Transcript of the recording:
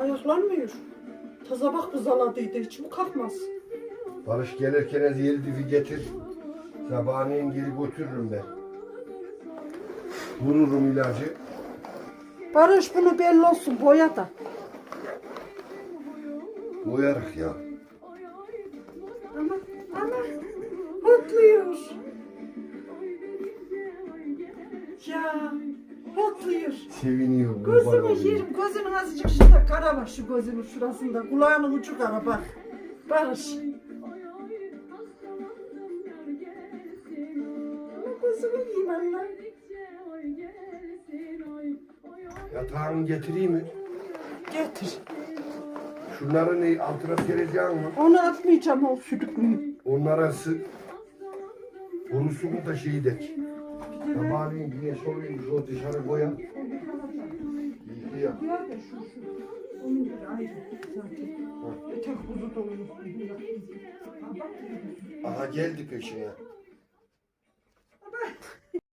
Ayaklanmıyor. Taza bak buzaladıydı. Hiç mi kalkmaz? Barış gelirken az yeldivi getir. Sabahleyin geri götürürüm ben. Vururum ilacı. Barış bunu belli olsun boya da. Boyarık ya. Ama ama hotluyor. Ya hotluyor. Seviniyor. Gözümü yerim. Gözümün azıcık şurada kara var şu gözümün şurasında. Kulağının ucu kara bak. Barış. Gözümü yiyeyim Allah. Yatağını getireyim mi? Getir. Şunları ne altına sereceğim mi? Onu atmayacağım o südüklüyü. Onlara sı Borusunu da şeyi de. Sabahleyin güneş olayım o dışarı koyar. İyi ya. Diyor da şu şu. Aha geldi peşine.